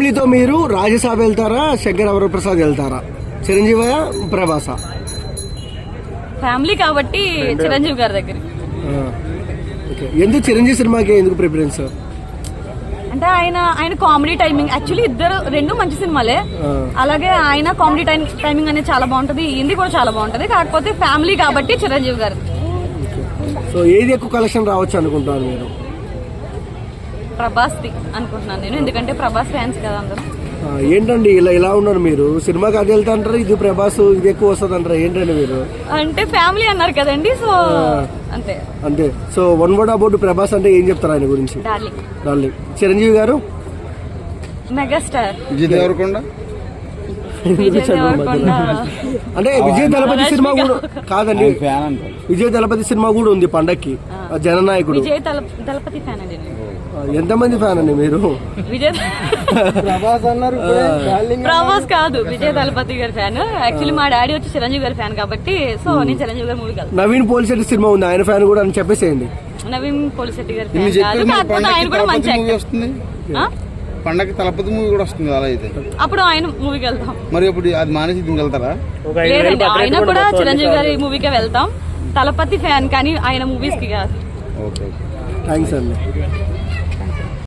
ఫ్యామిలీతో మీరు రాజ్యసభ వెళ్తారా శంకర్ వరప్రసాద్ వెళ్తారా? చిరంజీవి ప్రభాస? ఫ్యామిలీ కాబట్టి చిరంజీవి గారి దగ్గర ఓకే. ఎందుకు చిరంజీవి సినిమాకి ఎందుకు ప్రిఫరెన్స్? అంటే ఆయన ఆయన కామెడీ టైమింగ్. యాక్చువల్లీ ఇద్దరు రెండు మంచి సినిమాలే. అలాగే ఆయన కామెడీ టైం టైమింగ్ అనేది చాలా బాగుంటది. హిందీ కూడా చాలా బాగుంటది. కాకపోతే ఫ్యామిలీ కాబట్టి చిరంజీవి గారు సో ఏది ఎక్కువ కలెక్షన్ రావచ్చు అనుకుంటారు మీరు? ప్రభాస్ ది అనుకుంటున్నాను నేను. ఎందుకంటే ప్రభాస్ ఫ్యాన్స్ కదా అందరూ. ఏంటండి ఇలా ఇలా ఉన్నారు మీరు? సినిమాకి అది వెళ్తా అంటారు ఇది ప్రభాస్ ఇది ఎక్కువ వస్తుంది అంటారు ఏంటండి మీరు? అంటే ఫ్యామిలీ అన్నారు కదండి సో అంతే. అంతే. So one word about Prabhas అంటే ఏం చెప్తారు ఆయన గురించి? Darling. Darling. Chiranjeevi garu? Megastar. Vijay Deverakonda? అంటే విజయ్ దళపతి సినిమా కూడా కాదండి. విజయ్ దళపతి సినిమా కూడా ఉంది పండక్కి. జననాయకుడు. విజయ్ దళపతి ఫ్యాన్ అండి ఎంతమంది ఫ్యాన్ అండి మీరు? విజయ్ ప్రభాస్ అన్నారు ప్రభాస్ కాదు విజయ్ దళపతి గారి ఫ్యాన్. యాక్చువల్లీ మా డాడీ వచ్చి చిరంజీవి గారి ఫ్యాన్ కాబట్టి సో నేను చిరంజీవి గారి మూవీకి వెళ్తాను నవీన్ పోలిశెట్టి సినిమా ఉంది ఆయన ఫ్యాన్ కూడా అని చెప్పేసేయండి. నవీన్ పోలిశెట్టి గారి ఇన్ని ఫ్యాన్ కాదు చెప్పారు కాకపోతే ఆయన కూడా మంచి పండగకి మూవీ యాక్టర్. వస్తుంది? ఆ? పండగకి తలపతి మూవీ కూడా వస్తుంది అలా అయితే. అప్పుడు ఆయన మూవీకి వెళ్తాం. మరి ఇప్పుడు అది మానేసి దీనికి వెళ్తారా? లేదండి ఆయన కూడా చిరంజీవి గారి మూవీకే వెళ్తాం. తలపతి ఫ్యాన్ కానీ ఆయన మూవీస్కి కాదు. థ్యాంక్స్ అండి